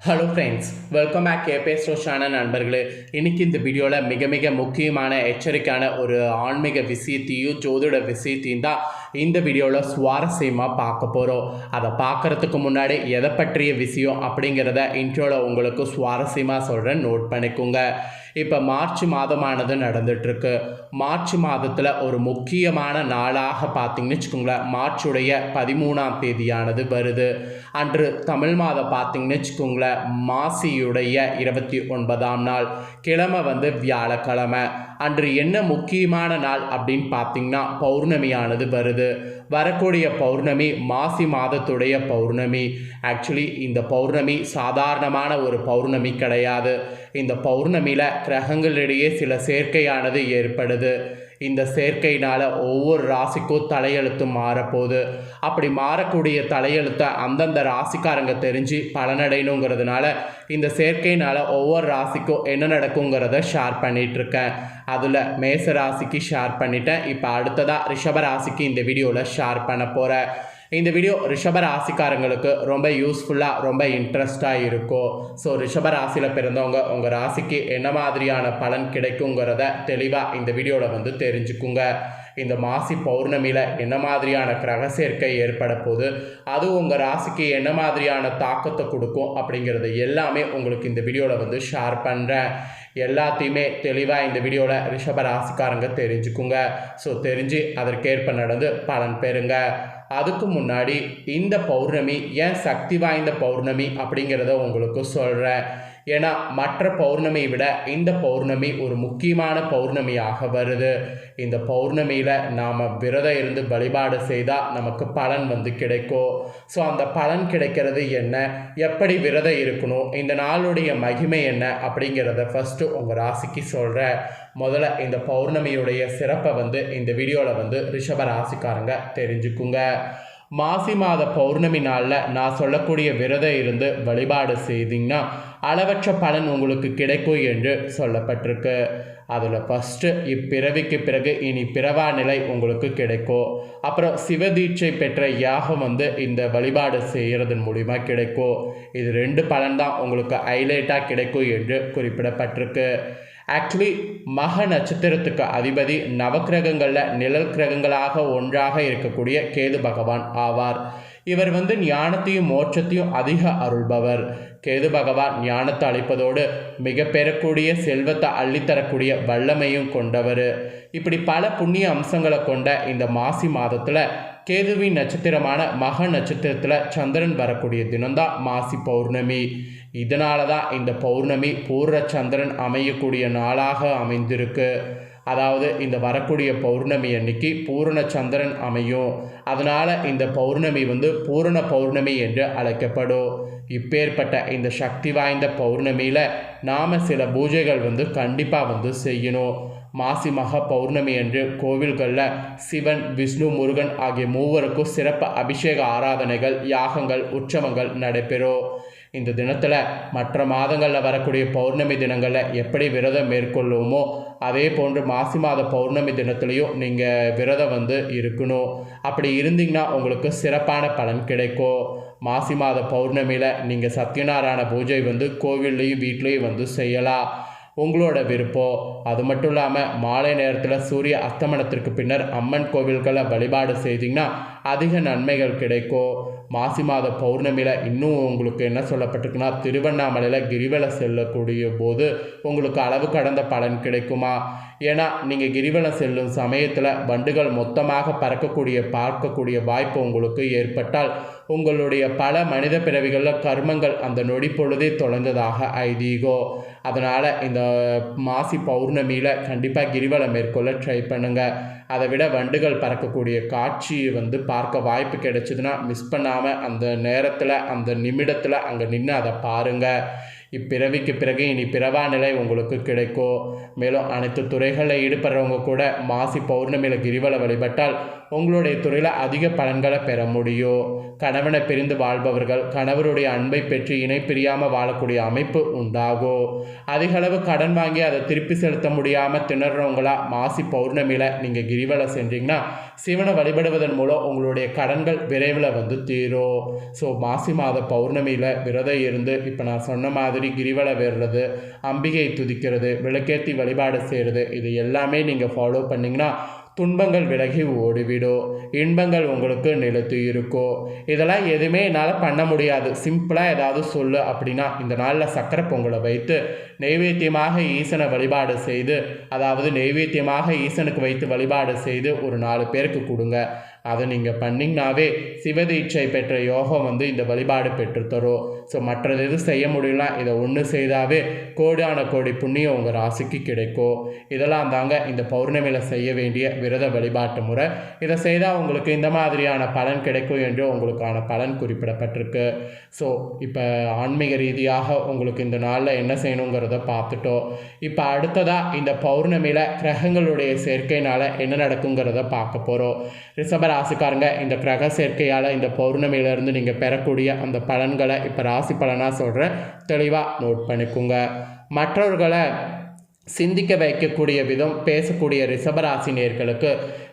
Hello friends welcome back KPS ரோஷான நண்பர்களே. இன்னைக்கு இந்த வீடியோவில் மிக மிக முக்கியமான எச்சரிக்கையான ஒரு ஆன்மீக விஷயத்தையும் ஜோதிட விஷயத்தையும் தான் இந்த வீடியோவில் சுவாரஸ்யமாக பார்க்க போகிறோம் அதை பார்க்குறதுக்கு முன்னாடி எதை பற்றிய விஷயம் அப்படிங்கிறத இன்ட்ரோவில் உங்களுக்கு சுவாரஸ்யமாக சொல்கிறேன் நோட் பண்ணிக்கோங்க. இப்போ மார்ச் மாதமானது நடந்துகிட்ருக்கு மார்ச் மாதத்தில் ஒரு முக்கியமான நாளாக பார்த்தீங்கன்னு வச்சுக்கோங்களேன். மார்ச்சுடைய பதிமூணாம் தேதியானது வருது. அன்று தமிழ் மாதம் பார்த்திங்கன்னு வச்சுக்கோங்களேன். மாசியுடைய இருபத்தி ஒன்பதாம் நாள். கிழமை வந்து வியாழக்கிழமை. அன்று என்ன முக்கியமான நாள் அப்படின்னு பார்த்தீங்கன்னா பௌர்ணமியானது வருது. வரக்கூடிய பௌர்ணமி மாசி மாதத்துடைய பௌர்ணமி. ஆக்சுவலி இந்த பௌர்ணமி சாதாரணமான ஒரு பௌர்ணமி கிடையாது. இந்த பௌர்ணமியில் கிரகங்களிடையே சில சேர்க்கையானது ஏற்படுது. இந்த சேர்க்கையினால் ஒவ்வொரு ராசிக்கும் தலையெழுத்து மாறப்போகுது. அப்படி மாறக்கூடிய தலையெழுத்தை அந்தந்த ராசிக்காரங்க தெரிஞ்சு பலனடையணுங்கிறதுனால இந்த சேர்க்கையினால் ஒவ்வொரு ராசிக்கும் என்ன நடக்குங்கிறத ஷேர் பண்ணிகிட்ருக்கேன் அதில் மேச ராசிக்கு ஷேர் பண்ணிட்டேன். இப்போ அடுத்ததாக ரிஷப ராசிக்கு இந்த வீடியோவில் ஷேர் பண்ண போகிறேன் இந்த வீடியோ ரிஷப ராசிக்காரங்களுக்கு ரொம்ப யூஸ்ஃபுல்லாக ரொம்ப இன்ட்ரெஸ்டாக இருக்கும். ஸோ ரிஷப ராசியில் பிறந்தவங்க உங்கள் ராசிக்கு என்ன மாதிரியான பலன் கிடைக்குங்கிறத தெளிவாக இந்த வீடியோவில் வந்து தெரிஞ்சுக்குங்க. இந்த மாசி பௌர்ணமியில் என்ன மாதிரியான கிரக சேர்க்கை ஏற்பட போகுது அது உங்கள் ராசிக்கு என்ன மாதிரியான தாக்கத்தை கொடுக்கும் அப்படிங்கிறது எல்லாமே உங்களுக்கு இந்த வீடியோவில் வந்து ஷேர் பண்ணுறேன் எல்லாத்தையுமே தெளிவாக இந்த வீடியோவில் ரிஷப ராசிக்காரங்க தெரிஞ்சுக்குங்க. ஸோ தெரிஞ்சு அதற்கேற்ப நடந்து பலன் பெறுங்க. அதுக்கு முன்னாடி இந்த பௌர்ணமி ஏன் சக்தி வாய்ந்த பௌர்ணமி அப்படிங்கிறத உங்களுக்கு சொல்கிறேன் ஏன்னா மற்ற பௌர்ணமியை விட இந்த பௌர்ணமி ஒரு முக்கியமான பௌர்ணமியாக வருது. இந்த பௌர்ணமியில் நாம் விரதம் இருந்து வழிபாடு செய்தால் நமக்கு பலன் வந்து கிடைக்கும். ஸோ அந்த பலன் கிடைக்கிறது என்ன? எப்படி விரதம் இருக்கணும்? இந்த நாளுடைய மகிமை என்ன? அப்படிங்கிறத ஃபஸ்ட்டு உங்கள் ராசிக்கு சொல்கிறேன் முதல்ல இந்த பௌர்ணமியுடைய சிறப்பை வந்து இந்த வீடியோவில் வந்து ரிஷப ராசிக்காரங்க தெரிஞ்சுக்குங்க. மாசி மாத பௌர்ணமி நாளில் நான் சொல்லக்கூடிய விரதம் இருந்து வழிபாடு செய்தீங்கன்னா அளவற்ற பலன் உங்களுக்கு கிடைக்கும் என்று சொல்லப்பட்டிருக்கு. அதில் ஃபஸ்ட்டு இப்பிறவிக்கு பிறகு இனி பிறவா நிலை உங்களுக்கு கிடைக்கும். அப்புறம் சிவதீட்சை பெற்ற யாகம் வந்து இந்த வழிபாடு செய்கிறதன் மூலிமா கிடைக்கும். இது ரெண்டு பலன் தான் உங்களுக்கு ஹைலைட்டாக கிடைக்கும் என்று குறிப்பிடப்பட்டிருக்கு. ஆக்சுவலி மக நட்சத்திரத்துக்கு அதிபதி நவக்கிரகங்களில் நிழல் கிரகங்களாக ஒன்றாக இருக்கக்கூடிய கேது பகவான் ஆவார். இவர் வந்து ஞானத்தையும் மோட்சத்தையும் அதிக அருள்பவர். கேது பகவான் ஞானத்தை அளிப்பதோடு மிக பெறக்கூடிய செல்வத்தை அள்ளித்தரக்கூடிய வல்லமையும் கொண்டவர். இப்படி பல புண்ணிய அம்சங்களை கொண்ட இந்த மாசி மாதத்தில் கேதுவின் நட்சத்திரமான மக நட்சத்திரத்தில் சந்திரன் வரக்கூடிய தினம்தான் மாசி பௌர்ணமி. இதனால தான் இந்த பௌர்ணமி பூர்ண சந்திரன் அமையக்கூடிய நாளாக அமைந்திருக்கு. அதாவது இந்த வரக்கூடிய பௌர்ணமி அன்னைக்கு பூரண சந்திரன் அமையும். அதனால் இந்த பௌர்ணமி வந்து பூரண பௌர்ணமி என்று அழைக்கப்படும். இப்பேற்பட்ட இந்த சக்தி வாய்ந்த பௌர்ணமியில் நாம் சில பூஜைகள் வந்து கண்டிப்பாக வந்து செய்யணும். மாசி மக பௌர்ணமி அன்று கோவில்களில் சிவன் விஷ்ணு முருகன் ஆகிய மூவருக்கும் சிறப்பு அபிஷேக ஆராதனைகள் யாகங்கள் உற்சவங்கள் நடைபெறும். இந்த தினத்தில் மற்ற மாதங்களில் வரக்கூடிய பௌர்ணமி தினங்களில் எப்படி விரதம் மேற்கொள்ளுவோமோ அதே போன்று மாசி மாத பௌர்ணமி தினத்துலேயும் நீங்கள் விரதம் வந்து இருக்கணும். அப்படி இருந்தீங்கன்னா உங்களுக்கு சிறப்பான பலன் கிடைக்கும். மாசி மாத பௌர்ணமியில் நீங்கள் சத்யநாராயண பூஜை வந்து கோவில்லையும் வீட்லேயும் வந்து செய்யலாம். உங்களோட விருப்பம். அது மட்டும் இல்லாமல் மாலை நேரத்தில் சூரிய அஸ்தமனத்திற்கு பின்னர் அம்மன் கோவில்களை வழிபாடு செய்தீங்கன்னா அதிக நன்மைகள் கிடைக்கும். மாசி மாத பௌர்ணமியில் இன்னும் உங்களுக்கு என்ன சொல்லப்பட்டிருக்குன்னா திருவண்ணாமலையில் கிரிவலம் செல்லக்கூடிய போது உங்களுக்கு அளவு கடந்த பலன் கிடைக்குமா? ஏன்னா நீங்கள் கிரிவலம் செல்லும் சமயத்தில் வண்டுகள் மொத்தமாக பறக்கக்கூடிய பார்க்கக்கூடிய வாய்ப்பு உங்களுக்கு ஏற்பட்டால் உங்களுடைய பல மனித பிறவிகளில் கர்மங்கள் அந்த நொடி பொழுதே தொலைந்ததாக ஐதீகோ. அதனால் இந்த மாசி பௌர்ணமியில் கண்டிப்பாக கிரிவலம் மேற்கொள்ள ட்ரை பண்ணுங்கள் அதை விட வண்டுகள் பறக்கக்கூடிய காட்சியை வந்து பார்க்க வாய்ப்பு கிடைச்சதுன்னா மிஸ் பண்ணாமல் அந்த நேரத்தில் அந்த நிமிடத்தில் அங்கே நின்று அதை பாருங்கள் இப்பிறவிக்கு பிறகு இனி பிறவா நிலை உங்களுக்கு கிடைக்கும் மேலும் அனைத்து துறைகளில் ஈடுபடுறவங்க கூட மாசி பௌர்ணமியில் கிரிவல வழிபட்டால் உங்களுடைய துறையில் அதிக பலன்களை பெற முடியும் கணவனை பிரிந்து வாழ்பவர்கள் கணவருடைய அன்பை பெற்று இணை பிரியாமல் வாழக்கூடிய அமைப்பு உண்டாகும் அதிகளவு கடன் வாங்கி அதை திருப்பி செலுத்த முடியாமல் திணறவங்களா மாசி பௌர்ணமியில் நீங்கள் கிரிவலம் சென்றீங்கன்னா சிவனை வழிபடுவதன் மூலம் உங்களுடைய கடன்கள் விரைவில் வந்து தீரும் ஸோ மாசி மாத பௌர்ணமியில் விரதம் இருந்து இப்போ நான் சொன்ன மாதிரி கிரிவலை வேறுறது அம்பிகை துதிக்கிறது விளக்கேற்றி வழிபாடு செய்கிறது இது எல்லாமே நீங்கள் ஃபாலோ பண்ணிங்கன்னா துன்பங்கள் விலகி ஓடிவிடும். இன்பங்கள் உங்களுக்கு நிலத்து இருக்கும் இதெல்லாம் எதுவுமே என்னால் பண்ண முடியாது. சிம்பிளாக ஏதாவது சொல்லு அப்படின்னா இந்த நாளில் சக்கரை பொங்கலை வைத்து நெய்வேத்தியமாக ஈசனை வழிபாடு செய்து அதாவது நெய்வேத்தியமாக ஈசனுக்கு வைத்து வழிபாடு செய்து ஒரு நாலு பேருக்கு கொடுங்க. அதை நீங்கள் பண்ணிங்கனாவே சிவதீட்சை பெற்ற யோகம் வந்து இந்த வழிபாடு பெற்றுத்தரும் ஸோ மற்றது எதுவும் செய்ய முடியல இதை ஒன்று செய்தாவே கோடான கோடி புண்ணியம் உங்கள் ராசிக்கு கிடைக்கும். இதெல்லாம் தாங்க இந்த பௌர்ணமியில் செய்ய வேண்டிய விரத வழிபாட்டு முறை. இதை செய்தால் உங்களுக்கு இந்த மாதிரியான பலன் கிடைக்கும் என்று உங்களுக்கான பலன் குறிப்பிடப்பட்டிருக்கு. ஸோ இப்போ ஆன்மீக ரீதியாக உங்களுக்கு இந்த நாளில் என்ன செய்யணுங்கிறத பார்த்துட்டோம். இப்போ அடுத்ததாக இந்த பௌர்ணமியில் கிரகங்களுடைய சேர்க்கையினால் என்ன நடக்குங்கிறத பார்க்க போகிறோம் ரிஷப ராசிக்காரங்க இந்த கிரக சேர்க்கையால் இந்த பௌர்ணமியிலேருந்து நீங்கள் பெறக்கூடிய அந்த பலன்களை இப்போ ராசி பலனாக சொல்கிறேன் தெளிவாக நோட் பண்ணிக்கோங்க. மற்றவர்களை சிந்திக்க வைக்கக்கூடிய விதம் பேசக்கூடிய ரிஷபராசி நேர்களுக்கு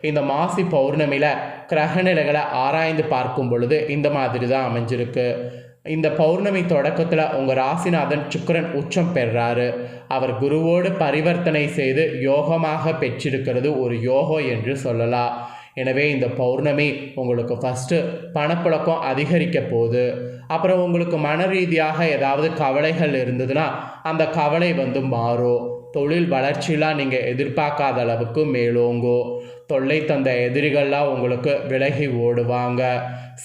இந்த மாசி பௌர்ணமியில் கிரகநிலைகளை ஆராய்ந்து பார்க்கும் பொழுது இந்த மாதிரி தான் அமைஞ்சிருக்கு. இந்த பௌர்ணமி தொடக்கத்தில் உங்கள் ராசிநாதன் சுக்கரன் உச்சம் பெறாரு. அவர் குருவோடு பரிவர்த்தனை செய்து யோகமாக பெற்றிருக்கிறது ஒரு யோகம் என்று சொல்லலாம். எனவே இந்த பௌர்ணமி உங்களுக்கு ஃபஸ்ட்டு பணப்புழக்கம் அதிகரிக்க போகுது. அப்புறம் உங்களுக்கு மன ரீதியாக ஏதாவது கவலைகள் இருந்ததுன்னா அந்த கவலை வந்து மாறும். தொழில் வளர்ச்சியெலாம் நீங்கள் எதிர்பார்க்காத அளவுக்கு மேலோங்கும். தொல்லை தந்த எதிரிகள்லாம் உங்களுக்கு விலகி ஓடுவாங்க.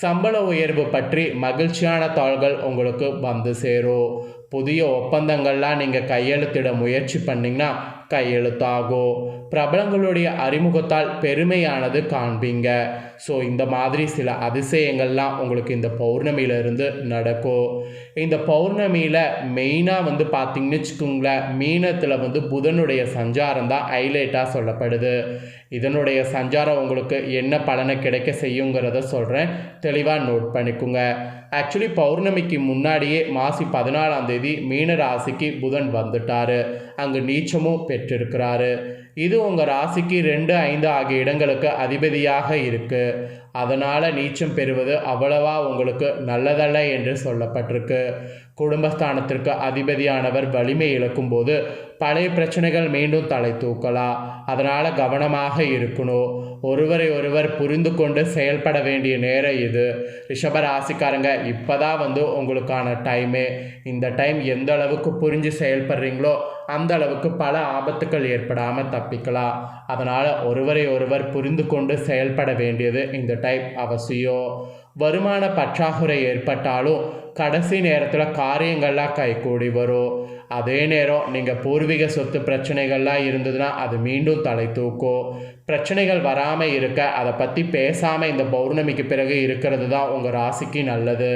சம்பள உயர்வு பற்றி மகிழ்ச்சியான தாள்கள் உங்களுக்கு வந்து சேரும். புதிய ஒப்பந்தங்கள்லாம் நீங்கள் கையெழுத்திட முயற்சி பண்ணிங்கன்னா கையெழுத்தாகும். பிரபலங்களுடைய அறிமுகத்தால் பெருமையானது காண்பீங்க. ஸோ இந்த மாதிரி சில அதிசயங்கள்லாம் உங்களுக்கு இந்த பௌர்ணமியிலிருந்து நடக்கும். இந்த பௌர்ணமியில் மெயினாக வந்து பார்த்தீங்கன்னு வச்சுக்கோங்களேன் மீனத்தில் வந்து புதனுடைய சஞ்சாரம் தான் ஹைலைட்டாக சொல்லப்படுது. இதனுடைய சஞ்சாரம் உங்களுக்கு என்ன பலனை கிடைக்க செய்யுங்கிறத சொல்கிறேன் தெளிவாக நோட் பண்ணிக்கோங்க. ஆக்சுவலி பௌர்ணமிக்கு முன்னாடியே மாசி பதினாலாம் தேதி மீன ராசிக்கு புதன் வந்துட்டார். அங்கு நீச்சமும் பெற்றிருக்கிறாரு. இது உங்கள் ராசிக்கு ரெண்டு ஐந்து ஆகிய இடங்களுக்கு அதிபதியாக இருக்குது அதனால் நீச்சம் பெறுவது அவ்வளவா உங்களுக்கு நல்லதல்ல என்று சொல்லப்பட்டிருக்கு. குடும்பஸ்தானத்திற்கு அதிபதியானவர் வலிமை இழக்கும்போது பழைய பிரச்சனைகள் மீண்டும் தலை தூக்கலாம். அதனால் கவனமாக இருக்கணும். ஒருவரை ஒருவர் புரிந்து கொண்டு செயல்பட வேண்டிய நேரம் இது. ரிஷப ராசிக்காரங்க இப்போ தான் வந்து உங்களுக்கான டைமே இந்த டைம் எந்த அளவுக்கு புரிஞ்சு செயல்படுறீங்களோ அந்த அளவுக்கு பல ஆபத்துக்கள் ஏற்படாமல் தப்பிக்கலாம். அதனால் ஒருவரை ஒருவர் புரிந்து கொண்டு செயல்பட வேண்டியது இந்த டைம் அவசியம். வருமான பற்றாக்குறை ஏற்பட்டாலும் கடைசி நேரத்தில் காரியங்கள்லாம் கைகூடி வரும். அதே நேரம் நீங்கள் பூர்வீக சொத்து பிரச்சனைகள்லாம் இருந்ததுன்னா அது மீண்டும் தலை தூக்கும். பிரச்சனைகள் வராமல் இருக்க அதை பற்றி பேசாமல் இந்த பௌர்ணமிக்கு பிறகு இருக்கிறது தான் உங்கள் ராசிக்கு நல்லது.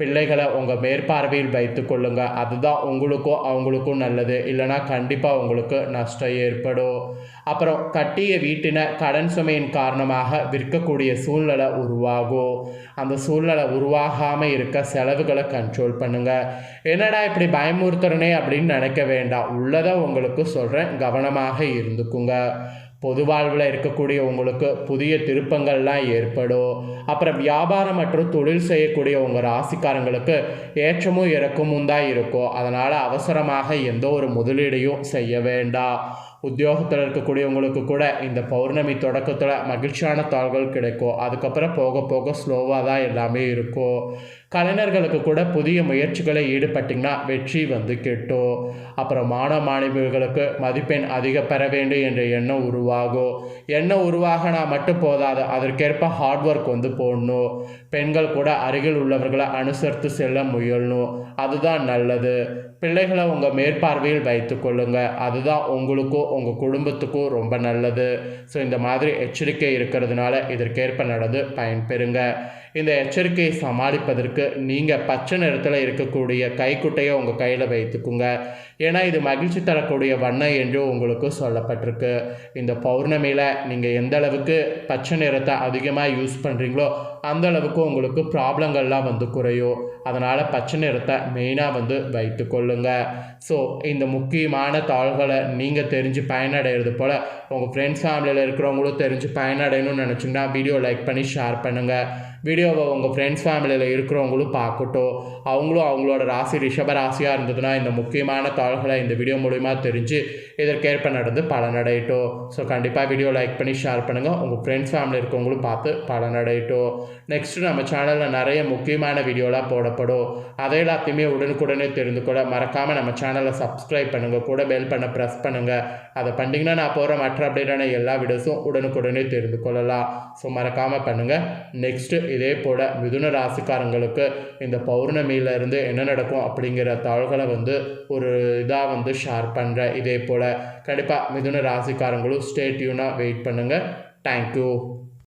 பிள்ளைகளை உங்கள் மேற்பார்வையில் வைத்து கொள்ளுங்க. அதுதான் உங்களுக்கும் அவங்களுக்கும் நல்லது. இல்லைனா கண்டிப்பாக உங்களுக்கு நஷ்டம் ஏற்படும். அப்புறம் கட்டிய வீட்டின கடன் சுமையின் காரணமாக விற்கக்கூடிய சூழ்நிலை உருவாகும். அந்த சூழ்நிலை உருவாகாமல் இருக்க செலவுகளை கண்ட்ரோல் பண்ணுங்கள் என்னடா இப்படி பயமுறுத்துறனே அப்படின்னு நினைக்க வேண்டாம். உள்ளதை உங்களுக்கு சொல்கிறேன் கவனமாக இருந்துக்குங்க. பொது வாழ்வில் இருக்கக்கூடிய உங்களுக்கு புதிய திருப்பங்கள்லாம் ஏற்படும். அப்புறம் வியாபாரம் மற்றும் தொழில் செய்யக்கூடிய உங்கள் ராசிக்காரங்களுக்கு ஏற்றமும் இறக்கமும் தான் இருக்கும். அதனால் அவசரமாக எந்த ஒரு முதலீடையும் செய்ய வேண்டாம். உத்தியோகத்தில் இருக்கக்கூடியவங்களுக்கு கூட இந்த பௌர்ணமி தொடக்கத்தில் மகிழ்ச்சியான தாள்கள் கிடைக்கும். அதுக்கப்புறம் போக போக ஸ்லோவாக தான் எல்லாமே இருக்கும். கலைஞர்களுக்கு கூட புதிய முயற்சிகளை ஈடுபட்டிங்கன்னா வெற்றி வந்து கிட்டும். அப்புறம் மாணவ மாணவிகளுக்கு மதிப்பெண் அதிக பெற வேண்டும் என்ற எண்ணம் உருவாகும். எண்ணம் உருவாகினா மட்டும் போதாது அதற்கேற்ப ஹார்ட் ஒர்க் வந்து போடணும். பெண்கள் கூட அருகில் உள்ளவர்களை அனுசரித்து செல்ல முயலணும். அதுதான் நல்லது. பிள்ளைகளை உங்கள் மேற்பார்வையில் வைத்து கொள்ளுங்க. அதுதான் உங்களுக்கும் உங்கள் குடும்பத்துக்கும் ரொம்ப நல்லது. ஸோ இந்த மாதிரி எச்சரிக்கை இருக்கிறதுனால இதற்கேற்ப நடந்து பயன்பெறுங்க. இந்த எச்சரிக்கையை சமாளிப்பதற்கு நீங்கள் பச்சை நிறத்தில் இருக்கக்கூடிய கைக்குட்டையை உங்கள் கையில் வைத்துக்குங்க. ஏன்னா இது மகிழ்ச்சி தரக்கூடிய வண்ணம் என்று உங்களுக்கு சொல்லப்பட்டிருக்கு. இந்த பௌர்ணமியில் நீங்கள் எந்த அளவுக்கு பச்சை நிறத்தை அதிகமாக யூஸ் பண்ணுறீங்களோ அந்த அளவுக்கு உங்களுக்கு ப்ராப்ளங்கள்லாம் வந்து குறையும். அதனால் பச்சை நிறத்தை மெயினாக வந்து வைத்து கொள்ளுங்க ஸோ இந்த முக்கியமான தாள்களை நீங்கள் தெரிஞ்சு பயனடைகிறது போல் உங்கள் ஃப்ரெண்ட்ஸ் ஃபேமிலியில் இருக்கிறவங்களும் தெரிஞ்சு பயனடையணும்னு நினச்சிங்கன்னா வீடியோ லைக் பண்ணி ஷேர் பண்ணுங்கள் வீடியோவை உங்கள் ஃப்ரெண்ட்ஸ் ஃபேமிலியில் இருக்கிறவங்களும் பார்க்கட்டும். அவங்களும் அவங்களோட ராசி ரிஷப ராசியாக இருந்ததுன்னா இந்த முக்கியமான தாள்களை இந்த வீடியோ மூலிமா தெரிஞ்சு இதற்கேற்ப நடந்து பலனடையட்டும். ஸோ கண்டிப்பாக வீடியோ லைக் பண்ணி ஷேர் பண்ணுங்கள் உங்கள் ஃப்ரெண்ட்ஸ் ஃபேமிலி இருக்கவங்களும் பார்த்து பலனடையட்டும். நெக்ஸ்ட்டு நம்ம சேனலில் நிறைய முக்கியமான வீடியோலாம் போடப்படும். அதை எல்லாத்தையுமே உடனுக்குடனே தெரிந்து கொள்ள மறக்காமல் நம்ம சேனலை சப்ஸ்கிரைப் பண்ணுங்கள் கூட பெல் பண்ண ப்ரெஸ் பண்ணுங்கள் அதை பண்ணிங்கன்னா நான் போகிற மற்ற அப்டேட்டான எல்லா வீடியோஸும் உடனுக்குடனே தெரிந்து கொள்ளலாம். ஸோ மறக்காமல் பண்ணுங்கள் நெக்ஸ்ட்டு இதே போல் மிதுன ராசிக்காரங்களுக்கு இந்த பௌர்ணமியிலேருந்து என்ன நடக்கும் அப்படிங்கிற தாள்களை வந்து ஒரு இதாக வந்து ஷேர் பண்ணுறேன் இதே போல் கண்டிப்பாக மிதுன ராசிக்காரங்களும் ஸ்டேட்யூனாக வெயிட் பண்ணுங்கள் தேங்க்யூ